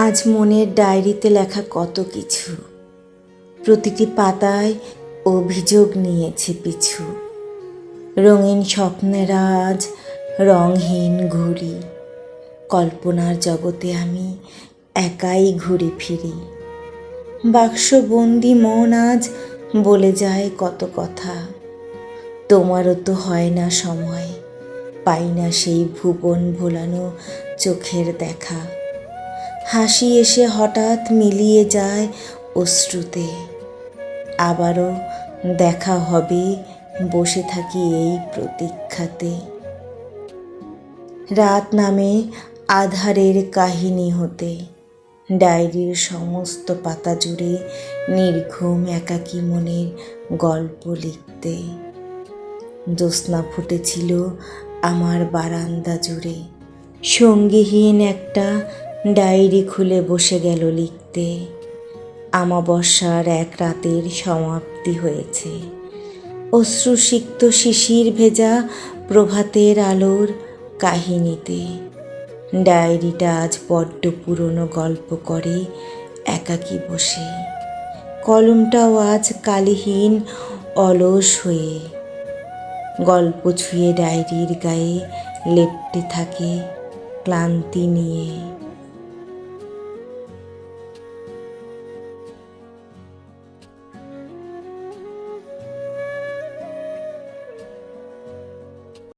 আজ মনের ডায়েরিতে লেখা কত কিছু। প্রতিটি পাতায় অভিযোগ নিয়েছে পিছু। রঙিন স্বপ্নের আজ রংহীন ঘুরি কল্পনার জগতে আমি একাই ঘুরে ফিরি। বাক্সবন্দি মন আজ বলে যায় কত কথা। তোমারও তো হয় না সময়, পাই না সেই ভুবন ভোলানো চোখের দেখা। হাসি এসে হঠাৎ মিলিয়ে যায় অশ্রুতে। আবারও দেখা হবে বসে থাকি এই প্রতীক্ষাতে। রাত নামে আধারের কাহিনী হতে। ডায়েরির সমস্ত পাতা জুড়ে নির্ঘুম একাকী মনের গল্প লিখতে। জ্যোৎস্না ফুটেছিল আমার বারান্দা জুড়ে। সঙ্গীহীন একটা ডায়েরি খুলে বসে গেল লিখতে। আমাবস্যার এক রাতের সমাপ্তি হয়েছে। অশ্রুসিক্ত শিশির ভেজা প্রভাতের আলোর কাহিনীতে। ডায়েরিটা আজ বড্ড পুরনো গল্প করে একাকী বসে। কলমটাও আজ কালিহীন, অলস হয়ে। গল্প ছুঁয়ে ডায়েরির গায়ে লেপটে থাকে ক্লান্তি নিয়ে।